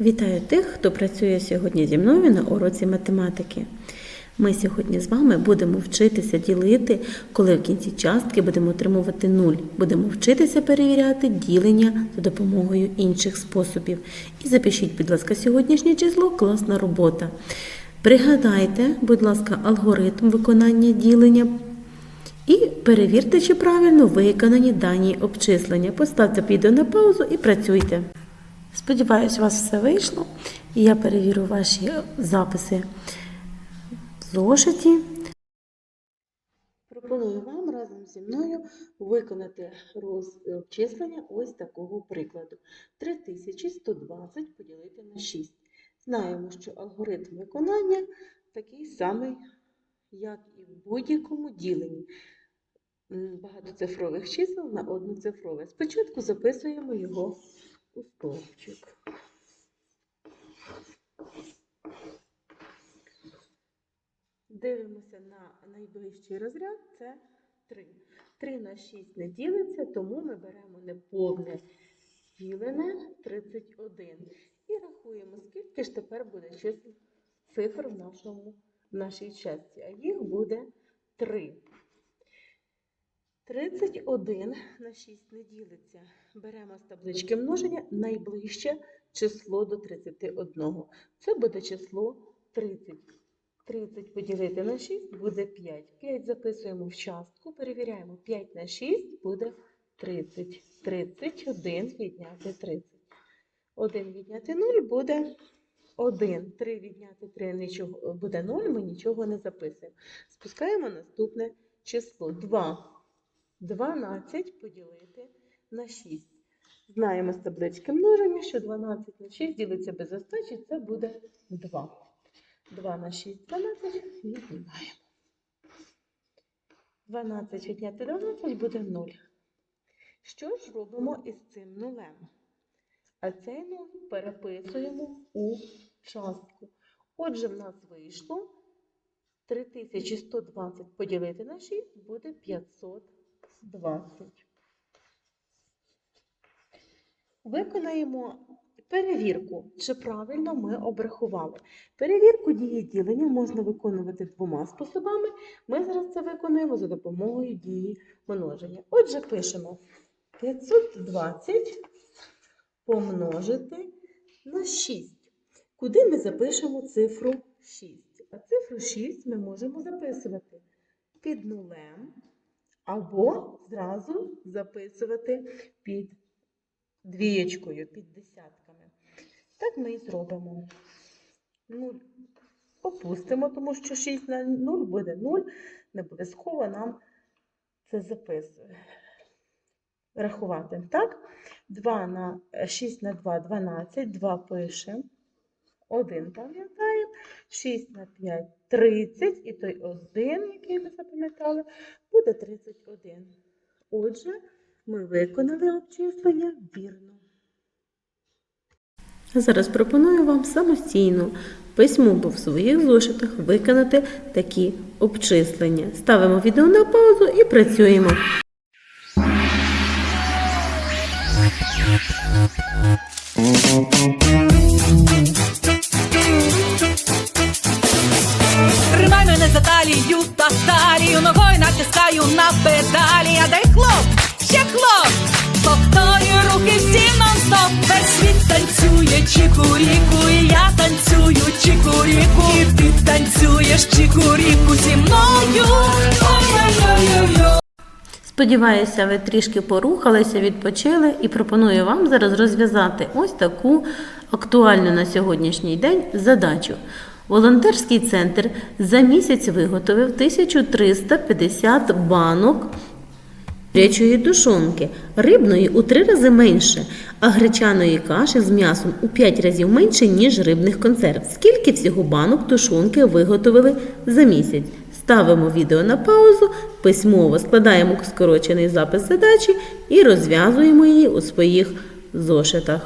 Вітаю тих, хто працює сьогодні зі мною на уроці математики. Ми сьогодні з вами будемо вчитися ділити, коли в кінці частки будемо отримувати нуль. Будемо вчитися перевіряти ділення за допомогою інших способів. І запишіть, будь ласка, сьогоднішнє число класна робота. Пригадайте, будь ласка, алгоритм виконання ділення і перевірте, чи правильно виконані дані обчислення. Поставте відео на паузу і працюйте. Сподіваюсь, у вас все вийшло. І я перевірю ваші записи в зошиті. Пропоную вам разом зі мною виконати роз- обчислення ось такого прикладу. 3120 поділити на 6. Знаємо, що алгоритм виконання такий самий, як і в будь-якому діленні багатоцифрових чисел на одноцифрове. Спочатку записуємо його у стовпчик. Дивимося на найближчий розряд це 3. 3 на 6 не ділиться, тому ми беремо неповне ділене 31. І рахуємо, скільки ж тепер буде цифр в, нашому, в нашій часті. А їх буде 3. 31 на 6 не ділиться. Беремо з таблички множення найближче число до 31. Це буде число 30. 30 поділити на 6 буде 5. 5 записуємо в частку, перевіряємо. 5 на 6 буде 30. 31 відняти 30. 1 відняти 0 буде 1. 3 відняти 3 нічого, буде 0, ми нічого не записуємо. Спускаємо наступне число 2. 12 поділити на 6. Знаємо з таблички множення, що 12 на 6 ділиться без остачі, це буде 2. 2 на 6 12 віднімаємо. 12 відняти 12 буде 0. Що ж робимо із цим нулем? А цей нуль переписуємо у частку. Отже, в нас вийшло 3120 поділити на 6 буде 520. Виконаємо перевірку, чи правильно ми обрахували. Перевірку дії ділення можна виконувати двома способами. Ми зараз це виконуємо за допомогою дії множення. Отже, пишемо 520 помножити на 6. Куди ми запишемо цифру 6? А цифру 6 ми можемо записувати під нулем або зразу записувати під двієчкою, під десятками. Так ми і зробимо. 0 опустимо, тому що 6 на 0 буде 0, не схова, нам це записує. Рахувати. Так? 2 на 6 на 2 12, 2 пишемо. 1 пам'ятаємо, 6 на 5 30, і той 1, який ми запам'ятали, буде 31. Отже, ми виконали обчислення вірно. Зараз пропоную вам самостійно письмово в своїх зошитах виконати такі обчислення. Ставимо відео на паузу і працюємо. На педалі, а дай хлоп, ще хлоп, повторюю руки всі нон-стоп, весь світ танцює чікуріку, і я танцюю чікуріку, і ти танцюєш чікуріку зі мною. Сподіваюся, ви трішки порухалися, відпочили і пропоную вам зараз розв'язати ось таку актуальну на сьогоднішній день задачу. Волонтерський центр за місяць виготовив 1350 банок Рячої тушонки, рибної у три рази менше, а гречаної каші з м'ясом у п'ять разів менше, ніж рибних консерв. Скільки всього банок тушонки виготовили за місяць? Ставимо відео на паузу, письмово складаємо скорочений запис задачі і розв'язуємо її у своїх зошитах.